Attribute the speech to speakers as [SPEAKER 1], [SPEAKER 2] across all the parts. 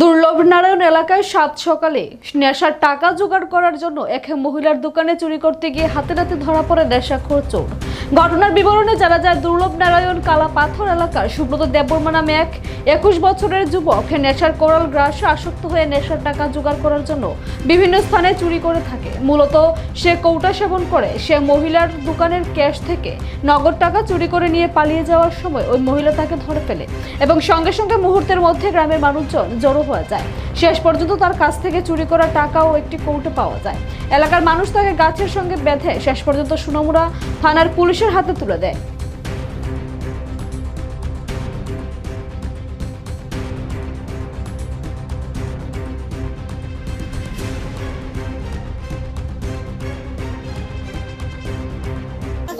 [SPEAKER 1] দুর্লভ নারায়ণ এলাকায় সাত সকালে নেশার টাকা জোগাড় করার জন্য এক মহিলার দোকানে চুরি করতে গিয়ে হাতে নাতে ধরা পড়ে নেশাখোর চোর। ঘটনার বিবরণে জানা যায়, দুর্লভ নারায়ণ কালা পাথর এলাকার সুব্রত দেববর্মা নামে এক একুশ বছরের যুবক নেশার কোরাল গ্রাসে আসক্ত হয়ে নেশার টাকা জোগাড় করার জন্য বিভিন্ন স্থানে চুরি করে থাকে। মূলত সে কৌটা সেবন করে। সে মহিলার দোকানের ক্যাশ থেকে নগদ টাকা চুরি করে নিয়ে পালিয়ে যাওয়ার সময় ওই মহিলা তাকে ধরে ফেলে এবং সঙ্গে সঙ্গে মুহূর্তের মধ্যে গ্রামের মানুষজন জড়ো হয়ে যায়। শেষ পর্যন্ত তার কাছ থেকে চুরি করা টাকা ও একটি কৌটো পাওয়া যায়। এলাকার মানুষ তাকে গাছের সঙ্গে বেঁধে শেষ পর্যন্ত সুনমুরা থানার পুলিশের হাতে তুলে দেয়।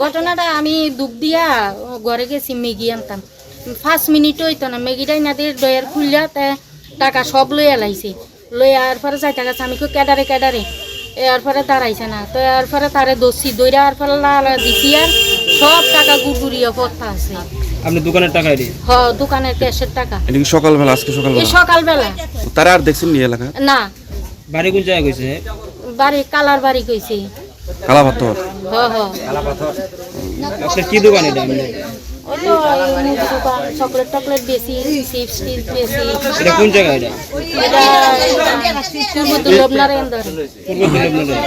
[SPEAKER 2] ঘটনাটা আমি দুধ দিয়া ঘরে গেছি ম্যাগি আনতাম। পাঁচ মিনিট হইতো না, মেগিটাই না দিয়ে ডয়ার খুললা, তা টাকা সব লইয়া লাইছে। লইয়া আর পরে যাইতে গেছে আমি কই কেডারে কেডারে? এর পরে দাঁড়াইছে না। তো এর পরে তারে দোষী দইরা আর পরে লাল দিছি আর সব টাকা গুড়গুড়িয়া পড়তা আছে।
[SPEAKER 3] আপনি দোকানের টাকা এটি
[SPEAKER 2] হ দোকানের ক্যাশের টাকা।
[SPEAKER 4] এটা কি সকালবেলা আজকে
[SPEAKER 2] এই
[SPEAKER 4] সকালবেলা।
[SPEAKER 2] সকালবেলা
[SPEAKER 4] তারা আর দেখছেন নি এলাকা?
[SPEAKER 2] না।
[SPEAKER 3] বাড়ি কোন জায়গায় গেছে
[SPEAKER 2] বাড়ি কালার বাড়ি কইছি।
[SPEAKER 4] কালা পাথর
[SPEAKER 2] হ। হ
[SPEAKER 3] আপনার কি দোকান এটা? আপনি
[SPEAKER 2] ওই তো চকলেট টকলেট বেশি চিপস টিপস বেশি।
[SPEAKER 3] এটা কোন জায়গা এটা?
[SPEAKER 2] এটা পূর্ব দুর্লভ নারায়ণ
[SPEAKER 3] পূর্ব দুর্লভ নগর।